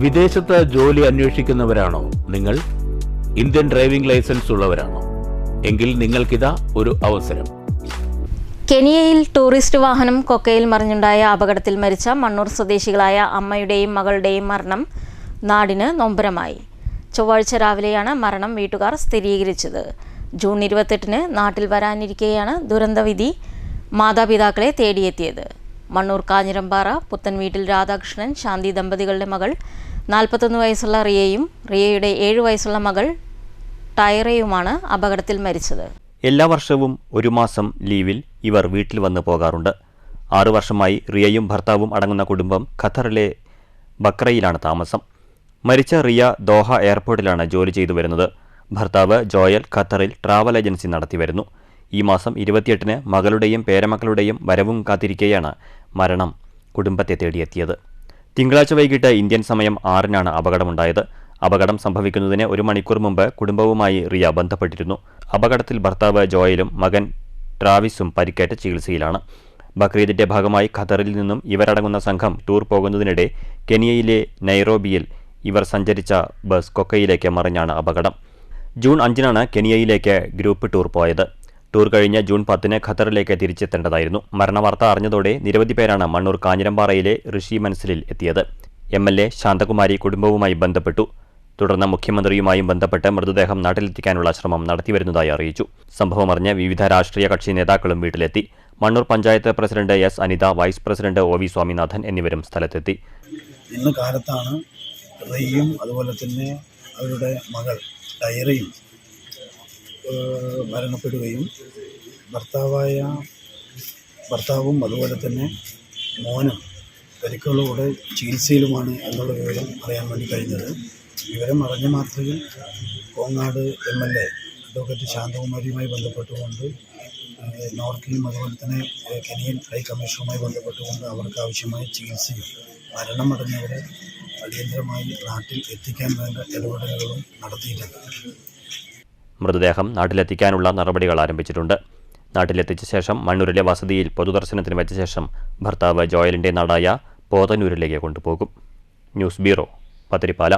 വിദേശത്ത് ജോലി അന്വേഷിക്കുന്നവരാണോ? നിങ്ങൾ ഇന്ത്യൻ ഡ്രൈവിംഗ് ലൈസൻസ് ഉള്ളവരാണോ? എങ്കിൽ നിങ്ങൾക്കിതാ ഒരു അവസരം. കെനിയയിൽ ടൂറിസ്റ്റ് വാഹനം കൊക്കയിൽ മറിഞ്ഞുണ്ടായ അപകടത്തിൽ മരിച്ച മണ്ണൂർ സ്വദേശികളായ അമ്മയുടെയും മകളുടെയും മരണം നാടിന് നൊമ്പരമായി. ചൊവ്വാഴ്ച രാവിലെയാണ് മരണം വീട്ടുകാർ സ്ഥിരീകരിച്ചത്. ജൂൺ ഇരുപത്തെട്ടിന് നാട്ടിൽ വരാനിരിക്കെയാണ് ദുരന്തവിധി മാതാപിതാക്കളെ തേടിയെത്തിയത്. മണ്ണൂർ കാഞ്ഞിരമ്പാറ പുത്തൻ വീട്ടിൽ രാധാകൃഷ്ണൻ ശാന്തി ദമ്പതികളുടെ മകൾ നാൽപ്പത്തൊന്ന് വയസ്സുള്ള റിയയും റിയയുടെ ഏഴു വയസ്സുള്ള മകൾ ടയറയുമാണ് അപകടത്തിൽ മരിച്ചത്. എല്ലാ വർഷവും ഒരു മാസം ലീവിൽ ഇവർ വീട്ടിൽ വന്നു പോകാറുണ്ട്. ആറു വർഷമായി റിയയും ഭർത്താവും അടങ്ങുന്ന കുടുംബം ഖത്തറിലെ ബക്രയിലാണ് താമസം. മരിച്ച റിയ ദോഹ എയർപോർട്ടിലാണ് ജോലി ചെയ്തു വരുന്നത്. ഭർത്താവ് ജോയൽ ഖത്തറിൽ ട്രാവൽ ഏജൻസി നടത്തിവരുന്നു ഈ മാസം ഇരുപത്തിയെട്ടിന് മകളുടെയും പേരമക്കളുടെയും വരവും കാത്തിരിക്കെയാണ് മരണം കുടുംബത്തെ തേടിയെത്തിയത്. തിങ്കളാഴ്ച വൈകിട്ട് ഇന്ത്യൻ സമയം ആറിനാണ് അപകടമുണ്ടായത്. അപകടം സംഭവിക്കുന്നതിന് ഒരു മണിക്കൂർ മുമ്പ് കുടുംബവുമായി റിയ ബന്ധപ്പെട്ടിരുന്നു. അപകടത്തിൽ ഭർത്താവ് ജോയലും മകൻ ട്രാവിസും പരിക്കേറ്റ ചികിത്സയിലാണ്. ബക്രീദിന്റെ ഭാഗമായി ഖത്തറിൽ നിന്നും ഇവരടങ്ങുന്ന സംഘം ടൂർ പോകുന്നതിനിടെ കെനിയയിലെ നൈറോബിയിൽ ഇവർ സഞ്ചരിച്ച ബസ് കൊക്കയിലേക്ക് മറിഞ്ഞാണ് അപകടം. ജൂൺ അഞ്ചിനാണ് കെനിയയിലേക്ക് ഗ്രൂപ്പ് ടൂർ പോയത്. ടൂർ കഴിഞ്ഞ ജൂൺ പത്തിന് ഖത്തറിലേക്ക് തിരിച്ചെത്തേണ്ടതായിരുന്നു. മരണവാർത്ത അറിഞ്ഞതോടെ നിരവധി പേരാണ് മണ്ണൂർ കാഞ്ഞിരമ്പാറയിലെ ഋഷി മനസ്സിലിൽ എത്തിയത്. എം എൽ എ ശാന്തകുമാരി കുടുംബവുമായി ബന്ധപ്പെട്ടു. തുടർന്ന് മുഖ്യമന്ത്രിയുമായും ബന്ധപ്പെട്ട് മൃതദേഹം നാട്ടിലെത്തിക്കാനുള്ള ശ്രമം നടത്തിവരുന്നതായി അറിയിച്ചു. സംഭവമറിഞ്ഞ് വിവിധ രാഷ്ട്രീയ കക്ഷി നേതാക്കളും വീട്ടിലെത്തി. Mannur panchayat president S Anitha vice president O V Swaminathan എന്നിവരും സ്ഥലത്തെത്തി. ഇന്ന് കാലത്താണ് റെയ്യും അതുപോലെ തന്നെ അവരുടെ മകൾ ഡയറയും മരണപ്പെടുകയും ഭർത്താവായ ഭർത്താവും അതുപോലെ തന്നെ മോനും പരിക്കുകളോടെ ചികിത്സയിലുമാണ് എന്നുള്ള വിവരം അറിയാൻ വേണ്ടി കഴിഞ്ഞത്. വിവരം അറിഞ്ഞ മാത്രയിൽ Kongad M L A advocate ശാന്തകുമാരിയുമായി ബന്ധപ്പെട്ടുകൊണ്ട് നോർക്കിലും അതുപോലെ തന്നെ കെനിയൻ ഹൈ കമ്മീഷണറുമായി ബന്ധപ്പെട്ടുകൊണ്ട് അവർക്ക് ആവശ്യമായ ചികിത്സയും മരണമടഞ്ഞവരെ അടിയന്തരമായി നാട്ടിൽ എത്തിക്കാൻ വേണ്ട ഇടപെടലുകളും നടത്തിയിട്ടുണ്ട്. മൃതദേഹം നാട്ടിലെത്തിക്കാനുള്ള നടപടികൾ ആരംഭിച്ചിട്ടുണ്ട്. നാട്ടിലെത്തിച്ച ശേഷം മണ്ണൂരിലെ വസതിയിൽ പൊതുദർശനത്തിന് വെച്ച ശേഷം ഭർത്താവ് ജോയലിന്റെ നാടായ പോതന്നൂരിലേക്ക് കൊണ്ടുപോകും. News bureau Pathirippala.